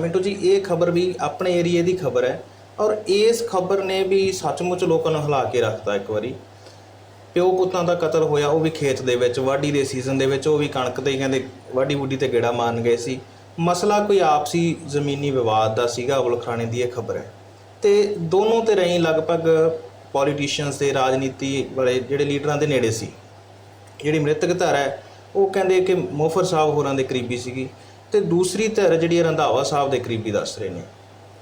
ਮਿੰਟੂ ਜੀ, ਇਹ ਖਬਰ ਵੀ ਆਪਣੇ ਏਰੀਏ ਦੀ ਖਬਰ ਹੈ ਔਰ ਇਸ ਖਬਰ ਨੇ ਵੀ ਸੱਚਮੁੱਚ ਲੋਕਾਂ ਨੂੰ ਹਿਲਾ ਕੇ ਰੱਖਤਾ ਇੱਕ ਵਾਰੀ। ਪਿਓ ਪੁੱਤਾਂ ਦਾ ਕਤਲ ਹੋਇਆ, ਉਹ ਵੀ ਖੇਤ ਦੇ ਵਿੱਚ, ਵਾਢੀ ਦੇ ਸੀਜ਼ਨ ਦੇ ਵਿੱਚ, ਉਹ ਵੀ ਕਣਕ ਤੇ ਕਹਿੰਦੇ ਵਾਢੀ ਬੁੱਢੀ ਤੇ ਗੇੜਾ ਮਾਰਨ ਗਏ ਸੀ। ਮਸਲਾ ਕੋਈ ਆਪਸੀ ਜ਼ਮੀਨੀ ਵਿਵਾਦ ਦਾ ਸੀਗਾ ਅਵਲਖਾਣੇ ਦੀ ਇਹ ਖਬਰ ਹੈ। ਤੇ ਦੋਨੋਂ ਤੇ ਰਹੀ ਲਗਭਗ ਪੋਲੀਟੀਸ਼ੀਅਨਸ ਦੇ ਰਾਜਨੀਤੀ ਵਾਲੇ ਜਿਹੜੇ ਲੀਡਰਾਂ ਦੇ ਨੇੜੇ ਸੀ। ਜਿਹੜੀ ਮ੍ਰਿਤਕ ਧਿਰ ਹੈ, ਉਹ ਕਹਿੰਦੇ ਕਿ ਮੋਫਰ ਸਾਹਿਬ ਹੋਰਾਂ ਦੇ ਕਰੀਬੀ ਸੀਗੀ। ਤੇ ਦੂਸਰੀ ਧਿਰ ਜਿਹੜੀ ਰੰਧਾਵਾ ਸਾਹਿਬ ਦੇ ਕਰੀਬੀ ਦੱਸ ਰਹੇ ਨੇ।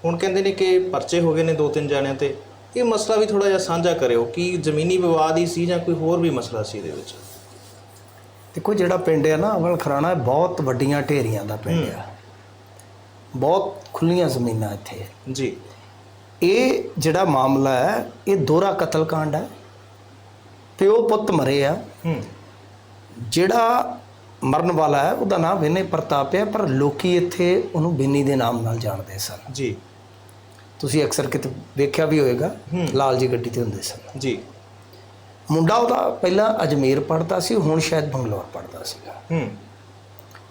ਹੁਣ ਕਹਿੰਦੇ ਨੇ ਕਿ ਪਰਚੇ ਹੋ ਗਏ ਨੇ ਦੋ ਤਿੰਨ ਜਾਣਿਆਂ ਤੇ। ਇਹ ਮਸਲਾ ਵੀ ਥੋੜਾ ਜਿਹਾ ਸਾਂਝਾ ਕਰਿਓ ਕਿ ਜ਼ਮੀਨੀ ਵਿਵਾਦ ਹੀ ਸੀ ਜਾਂ ਕੋਈ ਹੋਰ ਵੀ ਮਸਲਾ ਸੀ ਇਹਦੇ ਵਿੱਚ? ਦੇਖੋ ਜਿਹੜਾ ਪਿੰਡ ਹੈ ਨਾ ਅਵਲ ਖਰਾਣਾ ਬਹੁਤ ਵੱਡੀਆਂ ਢੇਰੀਆਂ ਦਾ ਪਿੰਡ ਆ। ਬਹੁਤ ਖੁੱਲੀਆਂ ਜ਼ਮੀਨਾਂ ਇੱਥੇ। ਜੀ। ਇਹ ਜਿਹੜਾ ਮਾਮਲਾ ਹੈ ਇਹ ਦੋਹਰਾ ਕਤਲकांड ਹੈ। ਪਿਓ ਪੁੱਤ ਮਰੇ ਆ। ਜਿਹੜਾ ਮਰਨ ਵਾਲਾ ਹੈ ਉਹਦਾ ਨਾਮ ਵਿਨੇ ਪ੍ਰਤਾਪ ਹੈ ਪਰ ਲੋਕੀ ਇੱਥੇ ਉਹਨੂੰ ਬਿੰਨੀ ਦੇ ਨਾਮ ਨਾਲ ਜਾਣਦੇ ਸਨ। ਜੀ। ਤੁਸੀਂ ਅਕਸਰ ਕਿਤੇ ਵੇਖਿਆ ਵੀ ਹੋਵੇਗਾ ਲਾਲ ਜੀ ਗੱਡੀ ਤੇ ਹੁੰਦੇ ਸਨ। ਜੀ। ਮੁੰਡਾ ਉਹਦਾ ਪਹਿਲਾਂ ਅਜਮੇਰ ਪੜਦਾ ਸੀ ਹੁਣ ਸ਼ਾਇਦ ਬੰਗਲੌਰ ਪੜਦਾ ਸੀਗਾ। ਹੂੰ।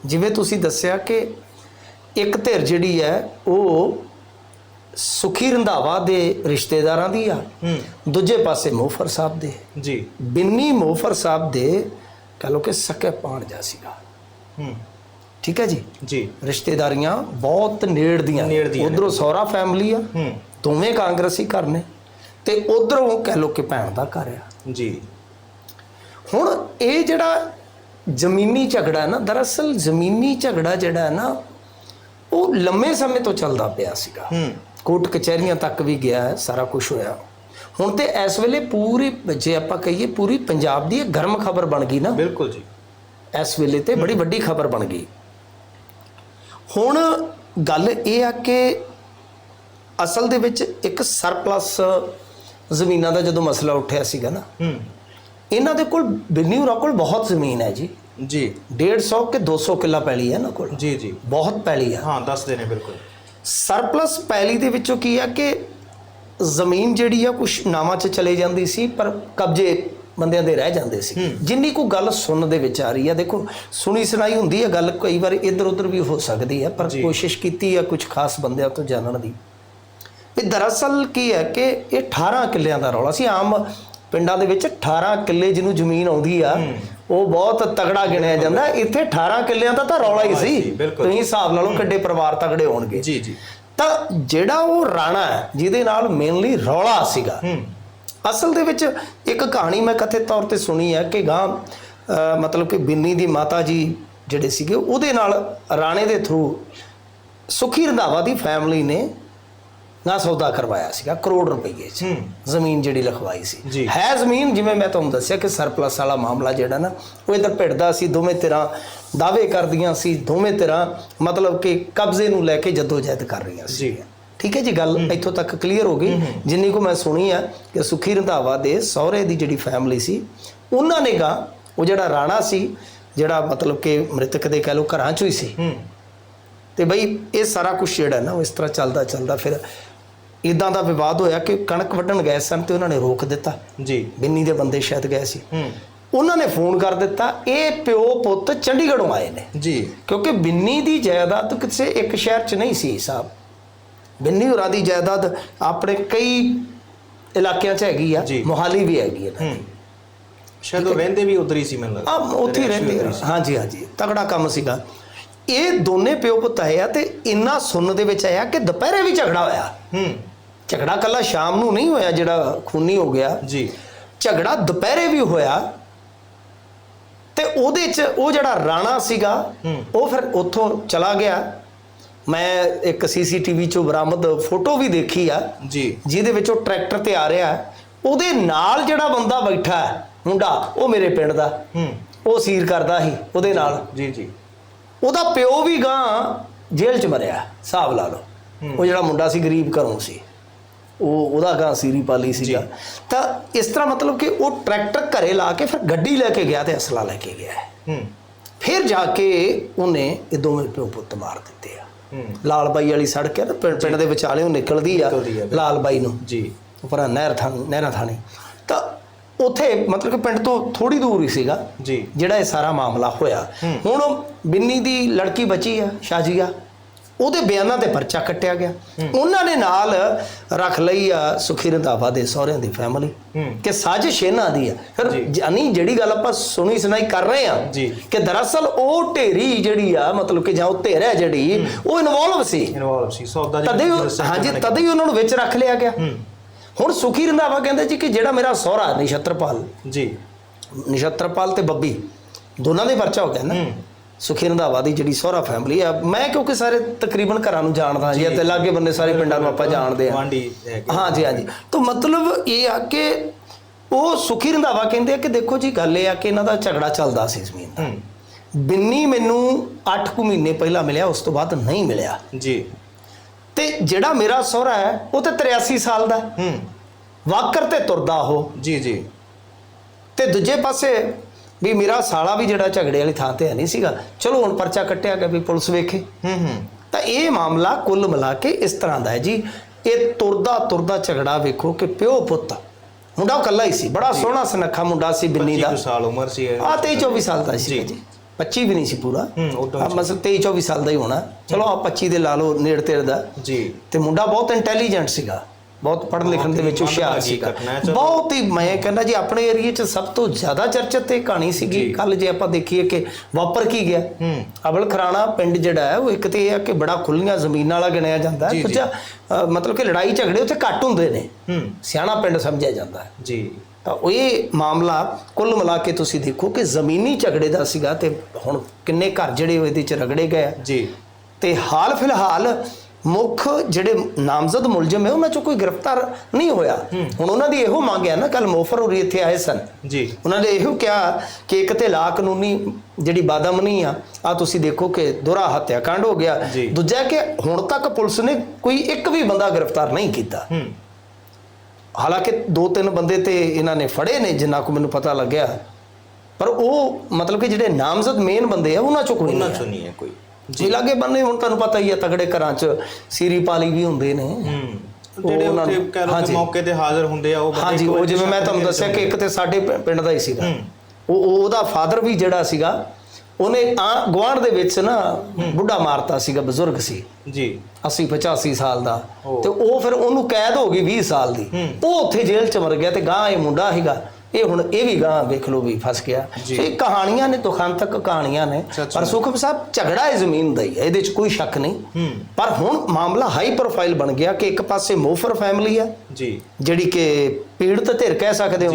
ਜਿਵੇਂ ਤੁਸੀਂ ਦੱਸਿਆ ਕਿ ਇੱਕ ਧਿਰ ਜਿਹੜੀ ਹੈ ਉਹ ਸੁਖੀ ਰੰਧਾਵਾ ਦੇ ਰਿਸ਼ਤੇਦਾਰਾਂ ਦੀ ਆ। ਦੂਜੇ ਪਾਸੇ ਮੋਫਰ ਸਾਹਿਬ ਦੇ। ਜੀ। ਬਿੰਨੀ ਮੋਫਰ ਸਾਹਿਬ ਦੇ ਕਹ ਲੋ ਕਿ ਸਕੇ ਪਾਣਜਾ ਸੀਗਾ। ਹੂੰ। ਠੀਕ ਹੈ ਜੀ? ਜੀ। ਰਿਸ਼ਤੇਦਾਰੀਆਂ ਬਹੁਤ ਨੇੜ ਦੀਆਂ। ਉਧਰੋਂ ਸਹੁਰਾ ਫੈਮਿਲੀ ਆ। ਹੂੰ। ਦੋਵੇਂ ਕਾਂਗਰਸੀ ਘਰ ਨੇ। ਤੇ ਉਧਰੋਂ ਕਹ ਲੋ ਕਿ ਭੈਣ ਦਾ ਘਰ ਆ। ਜੀ। ਹੁਣ ਇਹ ਜਿਹੜਾ ਜ਼ਮੀਨੀ ਝਗੜਾ ਹੈ ਨਾ ਦਰਅਸਲ ਜ਼ਮੀਨੀ ਝਗੜਾ ਜਿਹੜਾ ਹੈ ਨਾ ਉਹ ਲੰਮੇ ਸਮੇਂ ਤੋਂ ਚੱਲਦਾ ਪਿਆ ਸੀਗਾ। ਹੂੰ। ਕੋਰਟ ਕਚਹਿਰੀਆਂ ਤੱਕ ਵੀ ਗਿਆ ਹੈ ਸਾਰਾ ਕੁਝ ਹੋਇਆ। ਹੁਣ ਤੇ ਇਸ ਵੇਲੇ ਪੂਰੀ ਜੇ ਆਪਾਂ ਕਹੀਏ ਪੂਰੀ ਪੰਜਾਬ ਦੀ ਇਹ ਗਰਮ ਖਬਰ ਬਣ ਗਈ ਨਾ। ਬਿਲਕੁਲ ਜੀ। ਇਸ ਵੇਲੇ ਤੇ ਬੜੀ ਵੱਡੀ ਖਬਰ ਬਣ ਗਈ। ਹੁਣ ਗੱਲ ਇਹ ਆ ਕਿ ਅਸਲ ਦੇ ਵਿੱਚ ਇੱਕ ਸਰਪਲਸ ਜ਼ਮੀਨਾਂ ਦਾ ਜਦੋਂ ਮਸਲਾ ਉੱਠਿਆ ਸੀਗਾ ਨਾ ਹੂੰ। ਇਹਨਾਂ ਦੇ ਕੋਲ ਬਿੰਨੀ ਹੋਰਾਂ ਕੋਲ ਬਹੁਤ ਜ਼ਮੀਨ ਹੈ ਜੀ। ਜੀ। 150 ਕਿ 200 ਕਿੱਲਾ ਪੈਲੀ ਹੈ ਇਹਨਾਂ ਕੋਲ। ਜੀ ਜੀ। ਬਹੁਤ ਪੈਲੀ ਆ। ਹਾਂ ਦੱਸਦੇ ਨੇ ਬਿਲਕੁਲ। ਸਰਪਲਸ ਪੈਲੀ ਦੇ ਵਿੱਚੋਂ ਕੀ ਆ ਕਿ ਜ਼ਮੀਨ ਜਿਹੜੀ ਆ ਕੁਝ ਨਾਵਾਂ 'ਚ ਚਲੇ ਜਾਂਦੀ ਸੀ ਪਰ ਕਬਜ਼ੇ ਬੰਦਿਆਂ ਦੇ ਰਹਿ ਜਾਂਦੇ ਸੀ। ਜਿੰਨੀ ਕੋ ਗੱਲ ਸੁਣਨ ਦੇ ਵਿੱਚ ਆ ਰਹੀ ਆ ਦੇਖੋ ਸੁਣੀ ਸੁਣਾਈ ਹੁੰਦੀ ਹੈ ਗੱਲ ਕਈ ਵਾਰ ਇੱਧਰ ਉੱਧਰ ਵੀ ਹੋ ਸਕਦੀ ਹੈ ਪਰ ਕੋਸ਼ਿਸ਼ ਕੀਤੀ ਆ ਕੁਝ ਖਾਸ ਬੰਦਿਆਂ ਤੋਂ ਜਾਣਨ ਦੀ। ਵੀ ਦਰਅਸਲ ਕੀ ਹੈ ਕਿ ਇਹ 18 ਕਿੱਲਿਆਂ ਦਾ ਰੌਲਾ ਸੀ। ਆਮ ਪਿੰਡਾਂ ਦੇ ਵਿੱਚ 18 ਕਿੱਲੇ ਜਿਹਨੂੰ ਜ਼ਮੀਨ ਆਉਂਦੀ ਆ ਉਹ ਬਹੁਤ ਤਗੜਾ ਗਿਣਿਆ ਜਾਂਦਾ। ਇੱਥੇ 18 ਕਿੱਲਿਆਂ ਦਾ ਤਾਂ ਰੌਲਾ ਹੀ ਸੀ। ਤੁਸੀਂ ਹਿਸਾਬ ਲਾ ਲਓ ਕਿੱਡੇ ਪਰਿਵਾਰ ਤਗੜੇ ਹੋਣਗੇ। ਜੀ ਜੀ। ਤਾਂ ਜਿਹੜਾ ਉਹ ਰਾਣਾ ਹੈ ਜਿਹਦੇ ਨਾਲ ਮੇਨਲੀ ਰੌਲਾ ਸੀਗਾ। ਅਸਲ ਦੇ ਵਿੱਚ ਇੱਕ ਕਹਾਣੀ ਮੈਂ ਕਥਿਤ ਤੌਰ ਤੇ ਸੁਣੀ ਹੈ ਕਿ ਗਾਂ ਮਤਲਬ ਕਿ ਬਿੰਨੀ ਦੀ ਮਾਤਾ ਜੀ ਜਿਹੜੇ ਸੀਗੇ ਉਹਦੇ ਨਾਲ ਰਾਣੇ ਦੇ ਥਰੂ ਸੁਖੀ ਰੰਧਾਵਾ ਦੀ ਫੈਮਿਲੀ ਨੇ ਨਾ ਸੌਦਾ ਕਰਵਾਇਆ ਸੀਗਾ ਕਰੋੜ ਰੁਪਏ 'ਚ। ਜ਼ਮੀਨ ਜਿਹੜੀ ਲਿਖਵਾਈ ਸੀ। ਹੈ ਜ਼ਮੀਨ ਜਿਵੇਂ ਮੈਂ ਤੁਹਾਨੂੰ ਦੱਸਿਆ ਕਿ ਸਰਪਲਸ ਵਾਲਾ ਮਾਮਲਾ ਜਿਹੜਾ ਨਾ ਉਹ ਇਧਰ ਭਿੜਦਾ ਸੀ ਦੋਵੇਂ ਧਿਰਾਂ ਦਾਅਵੇ ਕਰਦੀਆਂ ਸੀ ਦੋਵੇਂ ਧਿਰਾਂ ਮਤਲਬ ਕਿ ਕਬਜ਼ੇ ਨੂੰ ਲੈ ਕੇ ਜਦੋਜਹਿਦ ਕਰ ਰਹੀਆਂ ਸੀ। ਠੀਕ ਹੈ ਜੀ ਗੱਲ ਇੱਥੋਂ ਤੱਕ ਕਲੀਅਰ ਹੋ ਗਈ। ਜਿੰਨੀ ਕੋ ਮੈਂ ਸੁਣੀ ਆ ਕਿ ਸੁਖੀ ਰੰਧਾਵਾ ਦੇ ਸਹੁਰੇ ਦੀ ਜਿਹੜੀ ਫੈਮਿਲੀ ਸੀ ਉਹਨਾਂ ਨੇ ਗਾ ਉਹ ਜਿਹੜਾ ਰਾਣਾ ਸੀ ਜਿਹੜਾ ਮਤਲਬ ਕਿ ਮ੍ਰਿਤਕ ਦੇ ਕਹਿ ਲੋ ਘਰਾਂ ਚੋਂ ਹੀ ਸੀ। ਤੇ ਬਈ ਇਹ ਸਾਰਾ ਕੁਝ ਜਿਹੜਾ ਨਾ ਉਹ ਇਸ ਤਰ੍ਹਾਂ ਚੱਲਦਾ ਚੱਲਦਾ ਫਿਰ ਇਦਾਂ ਦਾ ਵਿਵਾਦ ਹੋਇਆ ਕਿ ਕਣਕ ਵੱਢਣ ਗਏ ਸਨ ਤੇ ਉਹਨਾਂ ਨੇ ਰੋਕ ਦਿੱਤਾ। ਜੀ। ਬਿੰਨੀ ਦੇ ਬੰਦੇ ਸ਼ਾਇਦ ਗਏ ਸੀ। ਹੂੰ। ਉਹਨਾਂ ਨੇ ਫੋਨ ਕਰ ਦਿੱਤਾ ਇਹ ਪਿਓ ਪੁੱਤ ਚੰਡੀਗੜ੍ਹੋਂ ਆਏ ਨੇ। ਜੀ। ਕਿਉਂਕਿ ਬਿੰਨੀ ਦੀ ਜਾਇਦਾਦ ਕਿਸੇ ਇੱਕ ਸ਼ਹਿਰ 'ਚ ਨਹੀਂ ਸੀ ਸਾਹਿਬ ਬਿੰਨੀ ਹੋਰਾਂ ਦੀ ਜਾਇਦਾਦ ਆਪਣੇ ਕਈ ਇਲਾਕਿਆਂ 'ਚ ਹੈਗੀ ਆ। ਮੋਹਾਲੀ ਵੀ ਹੈਗੀ ਹੈ ਹੂੰ। ਸ਼ਾਇਦ ਉਹ ਰਹਿੰਦੇ ਵੀ ਉਧਰ ਹੀ ਸੀ ਮੈਨੂੰ ਲੱਗਦਾ। ਆ ਉੱਥੇ ਹੀ ਰਹਿੰਦੇ ਆ। ਹਾਂਜੀ ਹਾਂਜੀ। ਤਗੜਾ ਕੰਮ ਸੀਗਾ। ਇਹ ਦੋਨੇ ਪਿਓ ਪੁੱਤ ਆਏ ਆ ਤੇ ਇੰਨਾ ਸੁਣਨ ਦੇ ਵਿੱਚ ਆਇਆ ਕਿ ਦੁਪਹਿਰੇ ਵੀ ਝਗੜਾ ਹੋਇਆ। ਹੂੰ। ਝਗੜਾ ਕੱਲਾ ਸ਼ਾਮ ਨੂੰ ਨਹੀਂ ਹੋਇਆ ਜਿਹੜਾ ਖੂਨੀ ਹੋ ਗਿਆ। ਜੀ। ਝਗੜਾ ਦੁਪਹਿਰੇ ਵੀ ਹੋਇਆ। ਤੇ ਉਹਦੇ ਚ ਉਹ ਜਿਹੜਾ ਰਾਣਾ ਸੀਗਾ। ਉਹ ਫਿਰ ਉੱਥੋਂ ਚਲਾ ਗਿਆ। ਮੈਂ ਇੱਕ ਸੀਸੀਟੀਵੀ ਚੋਂ ਬਰਾਮਦ ਫੋਟੋ ਵੀ ਦੇਖੀ ਆ। ਜੀ। ਜਿਹਦੇ ਵਿੱਚ ਉਹ ਟਰੈਕਟਰ ਤੇ ਆ ਰਿਹਾ। ਉਹਦੇ ਨਾਲ ਜਿਹੜਾ ਬੰਦਾ ਬੈਠਾ ਹੈ ਮੁੰਡਾ ਉਹ ਮੇਰੇ ਪਿੰਡ ਦਾ। ਹੂੰ। ਉਹ ਸੀਰ ਕਰਦਾ ਸੀ ਉਹਦੇ ਨਾਲ। ਜੀ ਜੀ। ਉਹਦਾ ਪਿਓ ਵੀ ਗਾਂ ਜੇਲ੍ਹ 'ਚ ਮਰਿਆ ਹਿਸਾਬ ਲਾ ਲਓ। ਉਹ ਜਿਹੜਾ ਮੁੰਡਾ ਸੀ ਗਰੀਬ ਘਰੋਂ ਸੀ। ਉਹ ਉਹਦਾ ਗਾਂ ਸੀਰੀ ਪਾਲੀ ਸੀਗਾ। ਤਾਂ ਇਸ ਤਰ੍ਹਾਂ ਮਤਲਬ ਕਿ ਉਹ ਟਰੈਕਟਰ ਘਰੇ ਲਾ ਕੇ ਫਿਰ ਗੱਡੀ ਲੈ ਕੇ ਗਿਆ ਤੇ ਅਸਲਾ ਲੈ ਕੇ ਗਿਆ। ਹੂੰ। ਫਿਰ ਜਾ ਕੇ ਉਹਨੇ ਇਹ ਦੋਵੇਂ ਪਿਓ ਪੁੱਤ ਮਾਰ ਦਿੱਤੇ ਆ। ਹੂੰ। ਲਾਲ ਬਾਈ ਵਾਲੀ ਸੜਕ ਹੈ ਨਾ ਪਿੰਡ ਪਿੰਡ ਦੇ ਵਿਚਾਲੇ ਉਹ ਨਿਕਲਦੀ ਆ ਲਾਲ ਬਾਈ ਨੂੰ। ਜੀ। ਉਪਰ ਨਹਿਰ ਥਾਂ ਨਹਿਰਾਂ ਥਾਣੀ। ਤਾਂ ਉੱਥੇ ਮਤਲਬ ਕਿ ਪਿੰਡ ਤੋਂ ਥੋੜੀ ਦੂਰ ਹੀ ਸੀਗਾ। ਜੀ। ਜਿਹੜਾ ਇਹ ਸਾਰਾ ਮਾਮਲਾ ਹੋਇਆ। ਹੁਣ ਬਿੰਨੀ ਦੀ ਲੜਕੀ ਬਚੀ ਆ ਸ਼ਾਜੀਆ ਉਹਦੇ ਬਿਆਨਾਂ ਤੇ ਪਰਚਾ ਕੱਟਿਆ ਗਿਆ ਉਹਨਾਂ ਨੇ ਨਾਲ ਰੱਖ ਲਈ ਆ ਸੁਖੀ ਰੰਧਾਵਾ ਦੇ ਸਹੁਰਿਆਂ ਦੀ ਫੈਮਿਲੀ। ਕਿ ਸਾਜ਼ਿਸ਼ ਇਹਨਾਂ ਦੀ ਆ ਫਿਰ ਜਾਨੀ ਜਿਹੜੀ ਗੱਲ ਆਪਾਂ ਸੁਣੀ ਸੁਣਾਈ ਕਰ ਰਹੇ ਆ। ਕਿ ਦਰਅਸਲ ਉਹ ਢੇਰੀ ਜਿਹੜੀ ਆ ਮਤਲਬ ਕਿ ਜਾਂ ਉਹ ਢੇਰ ਜਿਹੜੀ ਉਹ ਇਨਵੋਲਵ ਸੀ ਇਨਵੋਲਵ ਸੀ ਸੌਦਾ ਹਾਂਜੀ ਤਦੇ ਹੀ ਉਹਨਾਂ ਨੂੰ ਵਿੱਚ ਰੱਖ ਲਿਆ ਗਿਆ। ਹੁਣ ਸੁਖੀ ਰੰਧਾਵਾ ਕਹਿੰਦੇ ਜੀ ਕਿ ਜਿਹੜਾ ਮੇਰਾ ਸਹੁਰਾ ਨਿਸ਼ਤਰਪਾਲ ਜੀ ਨਿਸ਼ਤਰਪਾਲ ਤੇ ਬੱਬੀ ਦੋਨਾਂ ਦੇ ਪਰਚਾ ਹੋ ਗਿਆ ਨਾ। ਸੁਖੀ ਰੰਧਾਵਾ ਦੀ ਜਿਹੜੀ ਸਹੁਰਾ ਫੈਮਿਲੀ ਆ ਮੈਂ ਕਿਉਂਕਿ ਸਾਰੇ ਤਕਰੀਬਨ ਘਰਾਂ ਨੂੰ ਜਾਣਦਾ ਜੀ ਤੇ ਲਾਗੇ ਬੰਨੇ ਸਾਰੇ ਪਿੰਡਾਂ ਨੂੰ ਆਪਾਂ ਜਾਣਦੇ ਆ। ਹਾਂਜੀ ਹਾਂਜੀ ਤਾਂ ਮਤਲਬ ਇਹ ਆ ਕਿ ਉਹ ਸੁਖੀ ਰੰਧਾਵਾ ਕਹਿੰਦੇ ਆ ਕਿ ਦੇਖੋ ਜੀ ਗੱਲ ਇਹ ਆ ਕਿ ਇਹਨਾਂ ਦਾ ਝਗੜਾ ਚੱਲਦਾ ਸੀ ਜ਼ਮੀਨ ਦਾ। ਹੂੰ। ਬਿੰਨੀ ਮੈਨੂੰ 8 ਕੁ ਮਹੀਨੇ ਪਹਿਲਾਂ ਮਿਲਿਆ ਉਸ ਤੋਂ ਬਾਅਦ ਨਹੀਂ ਮਿਲਿਆ। ਜੀ। ਤੇ ਜਿਹੜਾ ਮੇਰਾ ਸਹੁਰਾ ਹੈ ਉਹ ਤੇ 83 ਸਾਲ ਦਾ ਹੈ। ਹੂੰ। ਵਾਕਰ ਤੇ ਤੁਰਦਾ ਉਹ। ਜੀ ਜੀ। ਤੇ ਦੂਜੇ ਪਾਸੇ ਵੀ ਮੇਰਾ ਸਾਲਾ ਵੀ ਜਿਹੜਾ ਝਗੜੇ ਵਾਲੀ ਥਾਂ ਤੇ ਹੈ ਨਹੀਂ ਸੀਗਾ। ਚਲੋ ਹੁਣ ਪਰਚਾ ਕੱਟਿਆ ਗਿਆ ਵੀ ਪੁਲਿਸ ਵੇਖੇ। ਹੂੰ ਹੂੰ। ਤਾਂ ਇਹ ਮਾਮਲਾ ਕੁੱਲ ਮਿਲਾ ਕੇ ਇਸ ਤਰ੍ਹਾਂ ਦਾ ਹੈ ਜੀ। ਇਹ ਤੁਰਦਾ ਤੁਰਦਾ ਝਗੜਾ ਵੇਖੋ ਕਿ ਪਿਓ ਪੁੱਤ ਮੁੰਡਾ ਉਹ ਇਕੱਲਾ ਹੀ ਸੀ। ਬੜਾ ਸੋਹਣਾ ਸੁਨੱਖਾ ਮੁੰਡਾ ਸੀ ਬਿੰਨੀ 25 ਦਾ ਕੁ ਸਾਲ ਉਮਰ ਸੀ। ਆ 23 24 ਸਾਲ ਦਾ ਸੀ ਜੀ। ਜੀ 25 ਵੀ ਨਹੀਂ ਸੀ ਪੂਰਾ। ਹੂੰ, ਮਤਲਬ 23 24 ਸਾਲ ਦਾ ਹੀ ਹੋਣਾ। ਚਲੋ ਆ 25 ਦੇ ਲਾ ਲਓ ਨੇੜ ਤੇੜ ਦਾ। ਜੀ। ਤੇ ਮੁੰਡਾ ਬਹੁਤ ਇੰਟੈਲੀਜੈਂਟ ਸੀਗਾ। ਬਹੁਤ ਪੜ੍ਹਨ ਲਿਖਣ ਦੇ ਵਿੱਚ ਹੁਸ਼ਿਆਰ ਚਲੋ। ਬਹੁਤ ਹੀ ਮੈਂ ਕਹਿੰਦਾ ਜੀ ਆਪਣੇ ਏਰੀਏ 'ਚ ਸਭ ਤੋਂ ਜ਼ਿਆਦਾ ਚਰਚਿਤ ਤੇ ਕਹਾਣੀ ਸੀਗੀ। ਕੱਲ ਜੇ ਆਪਾਂ ਦੇਖੀਏ ਕਿ ਵਾਪਰ ਕੀ ਗਿਆ। ਅਬਲ ਖਰਾਣਾ ਪਿੰਡ ਜਿਹੜਾ ਹੈ ਉਹ ਇੱਕ ਤੇ ਇਹ ਆ ਕਿ ਬੜਾ ਖੁੱਲੀਆਂ ਜ਼ਮੀਨ ਵਾਲਾ ਗਿਣਿਆ ਜਾਂਦਾ ਹੈ। ਦੂਜਾ ਮਤਲਬ ਕਿ ਲੜਾਈ ਝਗੜੇ ਉੱਥੇ ਘੱਟ ਹੁੰਦੇ ਨੇ। ਸਿਆਣਾ ਪਿੰਡ ਸਮਝਿਆ ਜਾਂਦਾ ਹੈ। ਜੀ। ਤਾਂ ਉਹ ਇਹ ਮਾਮਲਾ ਕੁੱਲ ਮਿਲਾ ਕੇ ਤੁਸੀਂ ਦੇਖੋ ਕਿ ਜ਼ਮੀਨੀ ਝਗੜੇ ਦਾ ਸੀਗਾ ਤੇ ਹੁਣ ਕਿੰਨੇ ਘਰ ਜਿਹੜੇ ਇਹਦੇ ਚ ਰਗੜੇ ਗਏ। ਜੀ। ਤੇ ਹਾਲ ਫਿਲਹਾਲ ਮੁੱਖ ਜਿਹੜੇ ਨਾਮਜ਼ਦ ਮੁਲਜ਼ਮ ਹੈ ਉਹਨਾਂ ਚੋਂ ਕੋਈ ਗ੍ਰਿਫਤਾਰ ਨਹੀਂ ਹੋਇਆ। ਹੁਣ ਉਹਨਾਂ ਦੀ ਇਹੋ ਮੰਗ ਹੈ ਨਾ ਕੱਲ ਮੋਫਰ ਹੋਰੀ ਇੱਥੇ ਆਏ ਸਨ। ਜੀ। ਉਹਨਾਂ ਨੇ ਇਹੋ ਕਿਹਾ ਕਿ ਇੱਕ ਤੇ ਲਾ ਕਾਨੂੰਨੀ ਜਿਹੜੀ ਬਾਦਮਨੀ ਆ ਆ ਤੁਸੀਂ ਦੇਖੋ ਕਿ ਦੁਹਰਾ ਹੱਤਿਆ ਕਾਂਡ ਹੋ ਗਿਆ। ਦੂਜਾ ਕਿ ਹੁਣ ਤੱਕ ਪੁਲਿਸ ਨੇ ਕੋਈ ਇੱਕ ਵੀ ਬੰਦਾ ਗ੍ਰਿਫਤਾਰ ਨਹੀਂ ਕੀਤਾ। ਹੂੰ। ਹਾਲਾਂਕਿ ਦੋ ਤਿੰਨ ਬੰਦੇ ਤੇ ਇਹਨਾਂ ਨੇ ਫੜੇ ਨੇ ਜਿੰਨਾ ਕੋ ਮੈਨੂੰ ਪਤਾ ਲੱਗਿਆ। ਪਰ ਉਹ ਮਤਲਬ ਕਿ ਜਿਹੜੇ ਨਾਮਜ਼ਦ ਮੇਨ ਬੰਦੇ ਆ ਉਹਨਾਂ ਚੋਂ ਕੋਈ ਉਹਨਾਂ ਨਹੀਂ ਚੋਂ ਨਹੀਂ ਹੈ ਕੋਈ। ਜੀ ਲਾਗੇ ਬੰਨੇ ਹੁਣ ਤੁਹਾਨੂੰ ਪਤਾ ਹੀ ਆ ਤਗੜੇ ਘਰਾਂ 'ਚ ਸੀਰੀ ਪਾਲੀ ਵੀ ਹੁੰਦੇ ਨੇ। ਹੂੰ। ਜਿਹੜੇ ਉੱਥੇ ਕਹਿ ਹਾਂਜੀ। ਮੌਕੇ ਤੇ ਹਾਜ਼ਰ ਹੁੰਦੇ ਆ ਉਹ ਬੰਦੇ ਹਾਂਜੀ ਉਹ ਜਿਵੇਂ ਮੈਂ ਤੁਹਾਨੂੰ ਦੱਸਿਆ ਕਿ ਇੱਕ ਤੇ ਸਾਡੇ ਪਿੰਡ ਦਾ ਹੀ ਸੀਗਾ। ਹੂੰ। ਉਹ ਉਹ- ਉਹਦਾ ਫਾਦਰ ਵੀ ਜਿਹੜਾ ਸੀਗਾ ਉਹਨੇ ਆ ਗਵਾਂਢ ਦੇ ਵਿੱਚ ਨਾ ਬੁੱਢਾ ਮਾਰਤਾ ਸੀਗਾ ਬਜ਼ੁਰਗ ਸੀ। ਜੀ। 80 85 ਸਾਲ ਦਾ। ਤੇ ਉਹ ਫਿਰ ਉਹਨੂੰ ਕੈਦ ਹੋ ਗਈ 20 ਸਾਲ ਦੀ। ਹੂੰ। ਉਹ ਉੱਥੇ ਜੇਲ੍ਹ ਚ ਮਰ ਗਿਆ ਤੇ ਗਾਂ ਇਹ ਮੁੰਡਾ ਸੀਗਾ। ਇਹ ਹੁਣ ਇਹ ਵੀ ਗਾਂ ਵੇਖ ਲਓ ਵੀ ਫਸ ਗਿਆ। ਸੋ ਇਹ ਕਹਾਣੀਆਂ ਨੇ ਦੁਖਾਂਤਕ ਕਹਾਣੀਆਂ ਨੇ ਪਰ ਸੁਖਮ ਸਾਹਿਬ ਝਗੜਾ ਹੈ ਜ਼ਮੀਨ ਦਾ ਹੀ ਹੈ ਇਹਦੇ ਚ ਕੋਈ ਸ਼ੱਕ ਨਹੀਂ ਹੂੰ ਪਰ ਹੁਣ ਮਾਮਲਾ ਹਾਈ ਪ੍ਰੋਫਾਈਲ ਬਣ ਗਿਆ ਕਿ ਇੱਕ ਪਾਸੇ ਮੋਫਰ ਫੈਮਿਲੀ ਆ ਜੀ ਜਿਹੜੀ ਕਿ ਪੀੜਤ ਧਿਰ ਕਹਿ ਸਕਦੇ ਹੋ।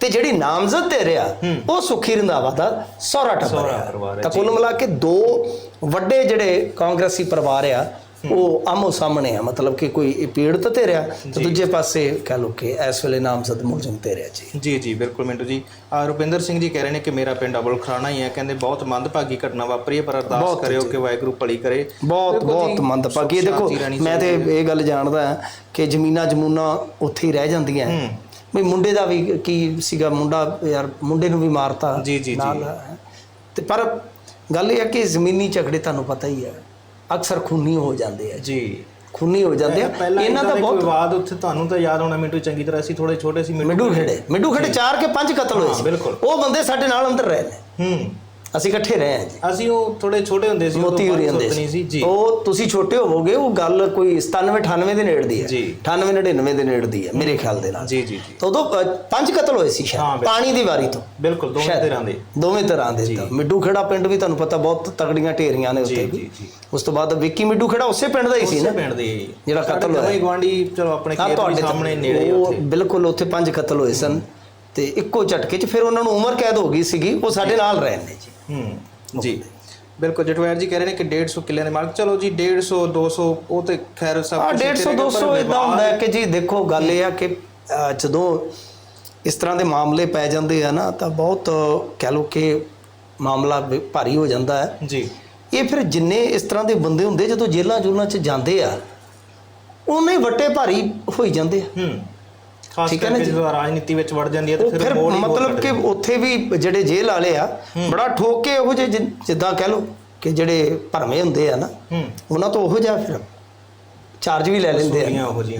ਤੇ ਜਿਹੜੀ ਨਾਮਜ਼ਦ ਧਿਰ ਆ ਹੂੰ। ਉਹ ਸੁਖੀ ਰੰਧਾਵਾ ਦਾ ਸਹੁਰਾ ਟੱਬਰ ਹੈ, ਤਾਂ। ਕੁੱਲ ਮਿਲਾ ਕੇ ਦੋ ਵੱਡੇ ਜਿਹੜੇ ਕਾਂਗਰਸੀ ਪਰਿਵਾਰ ਆ ਉਹ ਆਮੋ ਸਾਹਮਣੇ ਆ ਮਤਲਬ ਕਿ ਕੋਈ ਪੀੜਤ ਧਿਰ ਆ ਤੇ। ਦੂਜੇ ਪਾਸੇ ਕਹ ਲੋ ਕਿ ਇਸ ਵੇਲੇ ਨਾਮਜ਼ਦ ਮੁਲਜ਼ਮ ਧਿਰ ਆ ਜੀ। ਜੀ ਜੀ ਬਿਲਕੁਲ ਮਿੰਟੂ ਜੀ। ਆ ਰੁਪਿੰਦਰ ਸਿੰਘ ਜੀ ਕਹਿ ਰਹੇ ਨੇ ਕਿ ਮੇਰਾ ਪਿੰਡ ਅਬਲ ਖਰਾਣਾ ਹੀ ਹੈ ਕਹਿੰਦੇ ਬਹੁਤ ਮੰਦਭਾਗੀ ਘਟਨਾ ਵਾਪਰੀ ਹੈ ਪਰ ਅਰਦਾਸ ਕਰਿਓ ਕਿ ਵਾਹਿਗੁਰੂ ਭਲੀ ਕਰੇ। ਬਹੁਤ ਬਹੁਤ ਮੰਦਭਾਗੀ ਦੇਖੋ ਮੈਂ ਤੇ। ਇਹ ਗੱਲ ਜਾਣਦਾ ਹਾਂ ਕਿ ਜ਼ਮੀਨਾਂ ਜਮੂਨਾਂ ਉੱਥੇ ਹੀ ਰਹਿ ਜਾਂਦੀਆਂ। ਵੀ ਮੁੰਡੇ ਦਾ ਵੀ ਕੀ ਸੀਗਾ ਮੁੰਡਾ ਯਾਰ ਮੁੰਡੇ ਨੂੰ ਵੀ ਮਾਰਤਾ ਜੀ, ਜੀ, ਜੀ। ਨਾਲ ਤੇ ਪਰ ਗੱਲ ਇਹ ਹੈ ਕਿ ਜ਼ਮੀਨੀ ਝਗੜੇ ਤੁਹਾਨੂੰ ਪਤਾ ਹੀ ਹੈ। ਅਕਸਰ ਖੂਨੀ ਹੋ ਜਾਂਦੇ ਆ। ਜੀ। ਖੂਨੀ ਹੋ ਜਾਂਦੇ ਆ। ਇਹਨਾਂ ਦਾ ਬਹੁਤ ਵਿਵਾਦ ਉੱਥੇ ਤੁਹਾਨੂੰ ਤਾਂ ਯਾਦ ਹੋਣਾ ਮਿੰਟੂ ਚੰਗੀ ਤਰ੍ਹਾਂ ਅਸੀਂ ਥੋੜੇ ਛੋਟੇ ਸੀ ਮਿੱਡੂ ਖੇੜੇ। ਮਿੱਡੂ ਖੇੜੇ ਚਾਰ ਕੇ ਪੰਜ ਕਤਲ ਹੋਏ ਸੀ। ਬਿਲਕੁਲ। ਉਹ ਬੰਦੇ ਸਾਡੇ ਨਾਲ ਅੰਦਰ ਰਹੇ ਨੇ ਹੂੰ। ਅਸੀਂ ਇਕੱਠੇ ਰਹੇ ਹਾਂ ਜੀ। ਅਸੀਂ ਉਹ ਥੋੜੇ ਛੋਟੇ ਹੁੰਦੇ ਸੀ ਮੋਤੀ ਹੋਰੀ ਹੁੰਦੇ ਸੀ। ਜੀ। ਉਹ ਤੁਸੀਂ ਛੋਟੇ ਹੋਵੋਗੇ ਉਹ ਗੱਲ ਕੋਈ 97 98 ਦੇ ਨੇੜ ਦੀ ਹੈ। ਜੀ। 98 99 ਦੇ ਨੇੜ ਦੀ ਹੈ ਮੇਰੇ ਖਿਆਲ ਦੇ ਨਾਲ। ਜੀ ਜੀ ਜੀ। ਤਾਂ ਉਦੋਂ ਪੰਜ ਕਤਲ ਹੋਏ ਸੀ ਸ਼ਾਇਦ। ਪਾਣੀ ਦੀ ਵਾਰੀ ਤੋਂ। ਬਿਲਕੁਲ ਦੋਵੇਂ। ਤਰ੍ਹਾਂ ਦੇ। ਦੋਵੇਂ ਤਰ੍ਹਾਂ ਦੇ ਤਾਂ। ਮਿੱਡੂ ਖੇੜਾ ਪਿੰਡ ਵੀ ਤੁਹਾਨੂੰ ਪਤਾ ਬਹੁਤ ਤਗੜੀਆਂ ਢੇਰੀਆਂ ਨੇ ਉੱਥੇ ਜੀ ਜੀ। ਉਸ ਤੋਂ ਬਾਅਦ ਵਿੱਕੀ ਮਿੱਡੂ ਖੇੜਾ ਉਸੇ ਪਿੰਡ ਦਾ ਹੀ ਸੀ ਉਸੇ ਨਾ। ਪਿੰਡ ਦੇ। ਜਿਹੜਾ ਕਤਲ ਹੋਇਆ। ਗਵਾਂਡੀ ਚਲੋ ਆਪਣੇ ਖੇਤ ਦੇ ਸਾਹਮਣੇ ਨੇੜੇ ਉੱਥੇ। ਬਿਲਕੁਲ ਉੱਥੇ ਪੰਜ ਕਤਲ ਹੋਏ ਸਨ। ਤੇ ਇੱਕੋ ਝਟਕੇ 'ਚ ਫਿਰ ਉਹਨਾਂ ਨੂੰ ਉਮਰ ਕੈਦ ਹੋ ਗਈ ਸੀਗੀ ਉਹ ਸਾਡੇ ਨਾਲ ਰਹੇ ਨੇ ਜੀ। ਹੂੰ। ਜੀ। ਬਿਲਕੁਲ ਜਟਵੈਰ ਜੀ ਕਹਿ ਰਹੇ ਨੇ ਕਿ 150 ਕਿੱਲਿਆਂ ਦੇ ਮਾਲਕ। ਚਲੋ ਜੀ 150 200 ਉਹ ਤੇ ਖੈਰ ਸਭ ਇੱਥੇ 150 ਰਹੇਗਾ, ਪਰ 200 ਇਦਾਂ ਹੁੰਦਾ ਹੈ ਕਿ ਜੀ ਦੇਖੋ ਗੱਲ ਇਹ ਆ ਕਿ ਜਦੋਂ ਇਸ ਤਰ੍ਹਾਂ ਦੇ ਮਾਮਲੇ ਪੈ ਜਾਂਦੇ ਆ ਨਾ ਤਾਂ ਬਹੁਤ ਕਹਿ ਲਓ ਕਿ ਮਾਮਲਾ ਭਾਰੀ ਹੋ ਜਾਂਦਾ ਹੈ। ਜੀ। ਇਹ ਫਿਰ ਜਿੰਨੇ ਇਸ ਤਰ੍ਹਾਂ ਦੇ ਬੰਦੇ ਹੁੰਦੇ ਜਦੋਂ ਜੇਲ੍ਹਾਂ ਜੁਲ੍ਹਾਂ 'ਚ ਜਾਂਦੇ ਆ ਉਹਨੇ ਵੱਟੇ ਭਾਰੀ ਹੋਈ ਜਾਂਦੇ ਆ। ਹੂੰ। ਖਾਸ ਠੀਕ ਹੈ ਨਾ ਕਰਕੇ ਜੀ? ਜਦੋਂ ਰਾਜਨੀਤੀ ਵਿੱਚ ਵੜ ਜਾਂਦੀ ਹੈ ਤਾਂ ਫਿਰ ਮੋੜ ਹੀ ਮਤਲਬ ਕਿ। ਉੱਥੇ ਵੀ ਜਿਹੜੇ ਜੇਲ੍ਹ ਵਾਲੇ ਆ ਬੜਾ ਠੋਕ ਕੇ ਉਹੋ ਜਿਹੇ ਜਿ- ਜਿੱਦਾਂ ਕਹਿ ਲਓ ਕਿ ਜਿਹੜੇ ਭਰਮੇ ਹੁੰਦੇ ਆ ਨਾ ਉਹਨਾਂ ਤੋਂ ਉਹੋ ਜਿਹਾ ਫਿਰ ਚਾਰਜ ਵੀ ਲੈ ਲੈਂਦੇ ਆ